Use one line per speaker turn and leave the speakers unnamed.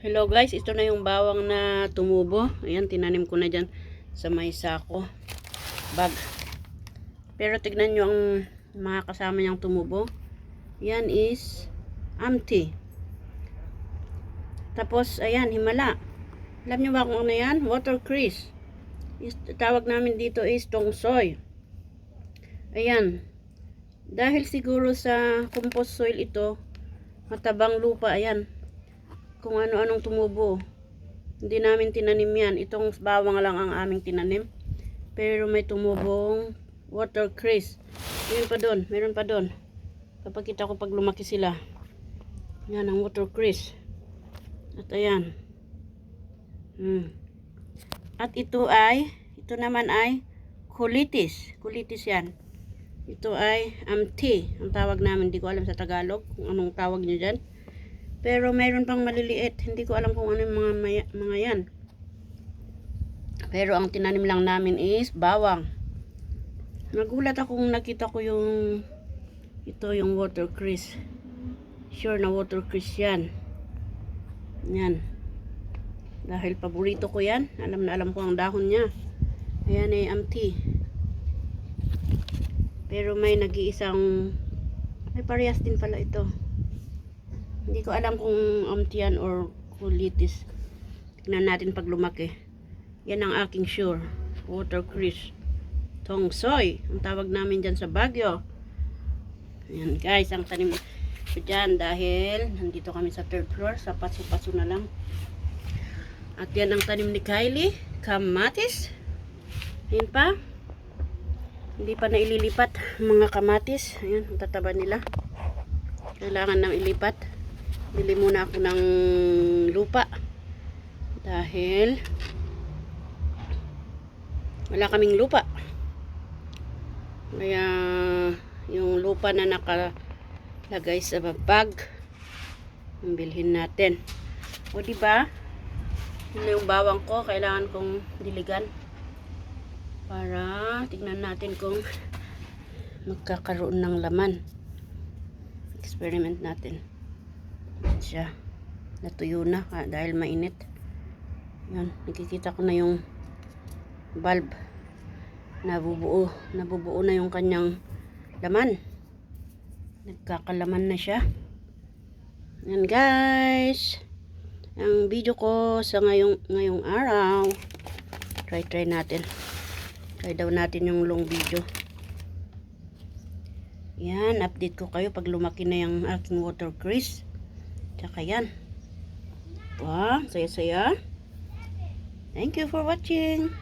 Hello guys, ito na yung bawang na tumubo. Ayan, tinanim ko na dyan sa may sako. Bag. Pero tignan nyo ang mga kasama niyang tumubo. Yan is empty. Tapos, ayan, himala. Alam nyo ba kung ano yan? Watercress. Tawag namin dito is tongsoy. Ayan. Dahil siguro sa compost soil ito, matabang lupa, ayan. Kung ano-anong tumubo. Hindi namin tinanim yan. Itong bawang lang ang aming tinanim. Pero may tumubong watercress. Meron pa doon. Meron pa doon. Kapag ko pag lumaki sila. Yan ang watercress. At ayan. Hmm. At ito ay, ito naman ay colitis. Colitis yan. Ito ay amti. Ang tawag namin, hindi ko alam sa Tagalog kung anong tawag nyo dyan. Pero mayroon pang maliliit. Hindi ko alam kung ano yung mga, maya, mga yan. Pero ang tinanim lang namin is bawang. Nagulat akong nakita ko yung ito yung watercress. Sure na watercress yan. Yan. Dahil paborito ko yan. Alam na alam ko ang dahon niya. Ayan eh, amti. Pero may nag-iisang may parehas din pala ito. Hindi ko alam kung amti yan or colitis. Tignan natin pag lumaki. Yan ang aking sure. Watercress. Tongsoy. Ang tawag namin dyan sa Baguio. Ayan guys, ang tanim ko dyan dahil nandito kami sa third floor. Sa paso-paso na lang. At yan ang tanim ni Kylie. Kamatis. Ayan pa. Hindi pa na ililipat mga kamatis. Ayan, ang tataba nila. Kailangan nang ilipat. Bili muna ako ng lupa. Dahil wala kaming lupa. Kaya yung lupa na nakalagay sa bag bilhin natin. O di ba? Yun yung bawang ko, kailangan kong diligan para tignan natin kung magkakaroon ng laman. Experiment natin. Siya. Natuyo na ah, dahil mainit. Yan, nakikita ko na yung bulb. Nabubuo, nabubuo na yung kanyang laman. Nagkakalaman na siya. Yan guys. Ang video ko sa ngayong ngayong araw. Try try natin. Try daw natin yung long video. Yan, update ko kayo pag lumaki na yung aking watercress. Tsaka yan. Wow, saya-saya. Thank you for watching.